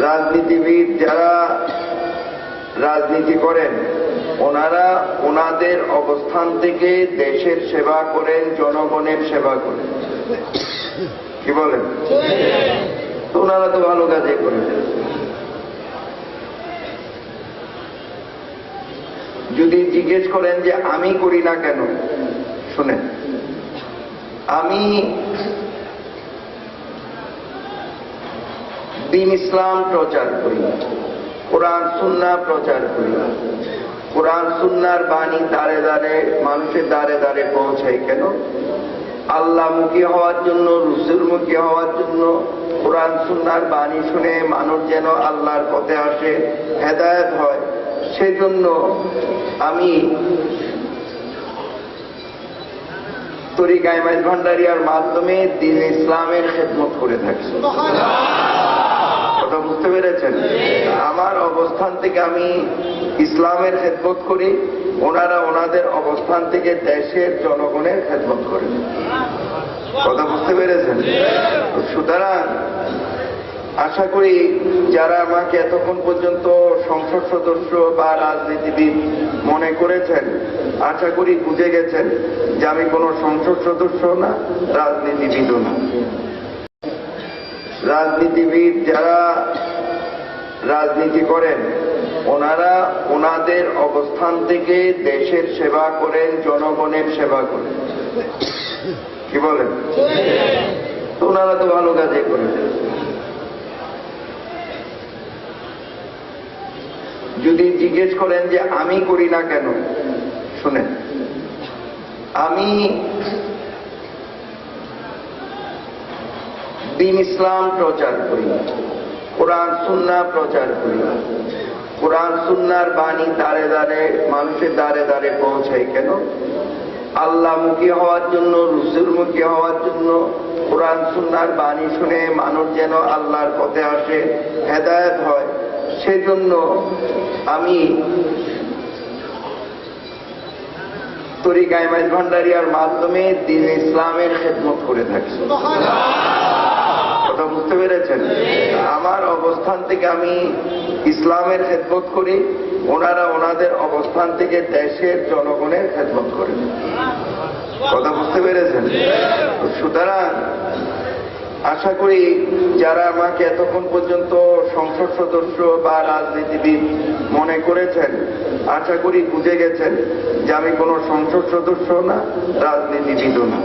রাজনীতিবিদ যারা রাজনীতি করেন, ওনারা ওনাদের অবস্থান থেকে দেশের সেবা করেন, জনগণের সেবা করেন। কি বলেন? তো ওনারা তো ভালো কাজে করেন যদি জিজ্ঞেস করেন যে আমি করি না কেন, শুনেন। আমি দিন ইসলাম প্রচার করি। কোরআন, সুন্না প্রচার করি। কোরআন, সুন্নার বাণী দাঁড়ে দাঁড়ে মানুষের দাঁড়ে দাঁড়ে পৌঁছাই কেন? আল্লাহমুখী হওয়ার জন্য, রসুলমুখী হওয়ার জন্য কোরআন, সুন্নার বাণী শুনে মানুষ যেন আল্লাহর পথে আসে, হেদায়ত হয়। সেজন্য আমি তরিকা ইমাজ ভান্ডারিয়ার মাধ্যমে দিন ইসলামের খেদমত করে থাকি। পেরেছেন আমার অবস্থান থেকে আমি ইসলামের খেদমত করি, ওনারা ওনাদের অবস্থান থেকে দেশের জনগণের খেদমত করেন। কথা বুঝতে পেরেছেন? সুতরাং আশা করি যারা আমাকে এতক্ষণ পর্যন্ত সংসদ সদস্য বা রাজনীতিবিদ মনে করেছেন, আশা করি বুঝে গেছেন যে আমি কোনো সংসদ সদস্য না, রাজনীতিবিদও না। রাজনীতিবিদ যারা রাজনীতি করেন। ওনারা ওনাদের অবস্থান থেকে দেশের সেবা করেন, জনগণের সেবা করেন। কি বলেন? তো ওনারা তো ভালো কাজে করেন যদি জিজ্ঞেস করেন যে আমি করি না কেন, শুনেন, আমি দিন ইসলাম প্রচার করি। কোরআন সুন্না প্রচার করি। কোরআন সুন্নার বাণী দাঁড়ে দাঁড়ে মানুষের দাঁড়ে দাঁড়ে পৌঁছাই কেন? আল্লাহমুখী হওয়ার জন্য রসুলমুখী হওয়ার জন্য কোরআন সুন্নার বাণী শুনে মানুষ যেন আল্লাহর পথে আসে হেদায়ত হয়। সেজন্য আমি তরিকা ইমাজ ভান্ডারিয়ার মাধ্যমে দিন ইসলামের খেদমত করে থাকি। কথা বুঝতে পেরেছেন? আমার অবস্থান থেকে আমি ইসলামের খেদমত করি, ওনারা ওনাদের অবস্থান থেকে দেশের জনগণের খেদমত করেন। কথা বুঝতে পেরেছেন? সুতরাং আশা করি যারা আমাকে এতক্ষণ পর্যন্ত সংসদ সদস্য বা রাজনীতিবিদ মনে করেছেন, আশা করি বুঝে গেছেন যে আমি কোনো সংসদ সদস্য না, রাজনীতিবিদও না।